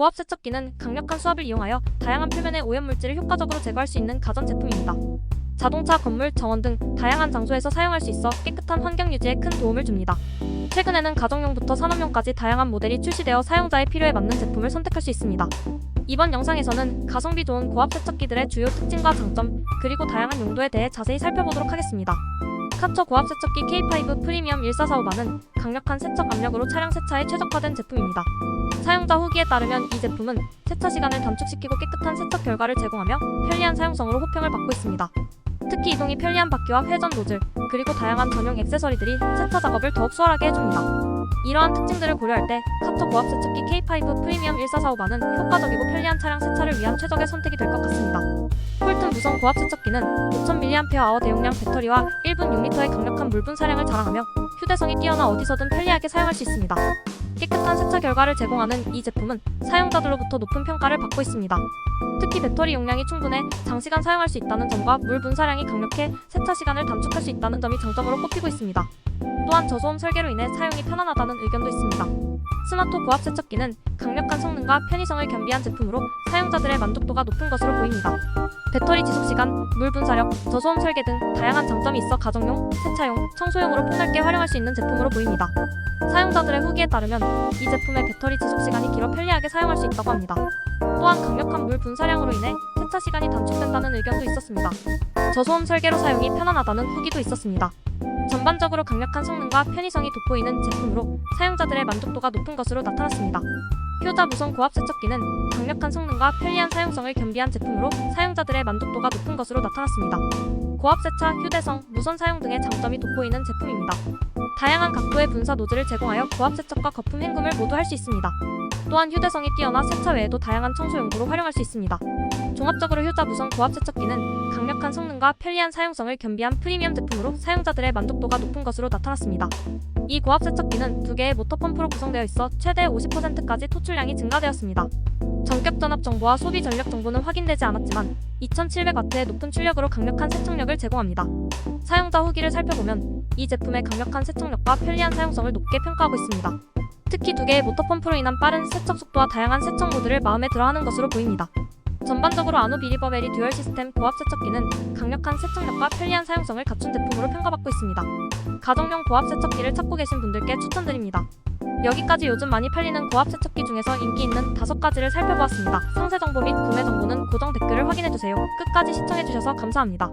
고압 세척기는 강력한 수압을 이용하여 다양한 표면의 오염물질을 효과적으로 제거할 수 있는 가전 제품입니다. 자동차, 건물, 정원 등 다양한 장소에서 사용할 수 있어 깨끗한 환경 유지에 큰 도움을 줍니다. 최근에는 가정용부터 산업용까지 다양한 모델이 출시되어 사용자의 필요에 맞는 제품을 선택할 수 있습니다. 이번 영상에서는 가성비 좋은 고압 세척기들의 주요 특징과 장점, 그리고 다양한 용도에 대해 자세히 살펴보도록 하겠습니다. 카처 고압 세척기 K5 프리미엄 1445바는 강력한 세척 압력으로 차량 세차에 최적화된 제품입니다. 사용자 후기에 따르면 이 제품은 세차 시간을 단축시키고 깨끗한 세척 결과를 제공하며 편리한 사용성으로 호평을 받고 있습니다. 특히 이동이 편리한 바퀴와 회전 노즐, 그리고 다양한 전용 액세서리들이 세차 작업을 더욱 수월하게 해줍니다. 이러한 특징들을 고려할 때 카처 고압 세척기 K5 프리미엄 1445바는 효과적이고 편리한 차량 세차를 위한 최적의 선택이 될 것 같습니다. 폴튼 무선 고압 세척기는 5000mAh 대용량 배터리와 1분 6리터의 강력한 물 분 사량을 자랑하며 휴대성이 뛰어나 어디서든 편리하게 사용할 수 있습니다. 깨끗한 세차 결과를 제공하는 이 제품은 사용자들로부터 높은 평가를 받고 있습니다. 특히 배터리 용량이 충분해 장시간 사용할 수 있다는 점과 물 분사량이 강력해 세차 시간을 단축할 수 있다는 점이 장점으로 꼽히고 있습니다. 또한 저소음 설계로 인해 사용이 편안하다는 의견도 있습니다. 스마트 고압 세척기는 강력한 성능과 편의성을 겸비한 제품으로 사용자들의 만족도가 높은 것으로 보입니다. 배터리 지속 시간, 물 분사력, 저소음 설계 등 다양한 장점이 있어 가정용, 세차용, 청소용으로 폭넓게 활용할 수 있는 제품으로 보입니다. 사용자들의 후기에 따르면 이 제품의 배터리 지속 시간이 길어 편리하게 사용할 수 있다고 합니다. 또한 강력한 물 분사량으로 인해 세차 시간이 단축된다는 의견도 있었습니다. 저소음 설계로 사용이 편안하다는 후기도 있었습니다. 전반적으로 강력한 성능과 편의성이 돋보이는 제품으로 사용자들의 만족도가 높은 것으로 나타났습니다. 효자 무선 고압 세척기는 강력한 성능과 편리한 사용성을 겸비한 제품으로 사용자들의 만족도가 높은 것으로 나타났습니다. 고압 세차, 휴대성, 무선 사용 등의 장점이 돋보이는 제품입니다. 다양한 각도의 분사 노즐을 제공하여 고압 세척과 거품 헹굼을 모두 할 수 있습니다. 또한 휴대성이 뛰어나 세차 외에도 다양한 청소 용도로 활용할 수 있습니다. 종합적으로 효자 무선 고압 세척기는 강력한 성능과 편리한 사용성을 겸비한 프리미엄 제품으로 사용자들의 만족도가 높은 것으로 나타났습니다. 이 고압 세척기는 두 개의 모터 펌프로 구성되어 있어 최대 50%까지 토출량이 증가되었습니다. 전격 전압 정보와 소비 전력 정보는 확인되지 않았지만 2700W의 높은 출력으로 강력한 세척력을 제공합니다. 사용자 후기를 살펴보면 이 제품의 강력한 세척력과 편리한 사용성을 높게 평가하고 있습니다. 특히 두 개의 모터 펌프로 인한 빠른 세척 속도와 다양한 세척 모드를 마음에 들어하는 것으로 보입니다. 전반적으로 아노 비리버베리 듀얼 시스템 고압 세척기는 강력한 세척력과 편리한 사용성을 갖춘 제품으로 평가받고 있습니다. 가정용 고압 세척기를 찾고 계신 분들께 추천드립니다. 여기까지 요즘 많이 팔리는 고압 세척기 중에서 인기 있는 다섯 가지를 살펴보았습니다. 상세 정보 및 구매 정보는 고정 댓글을 확인해주세요. 끝까지 시청해주셔서 감사합니다.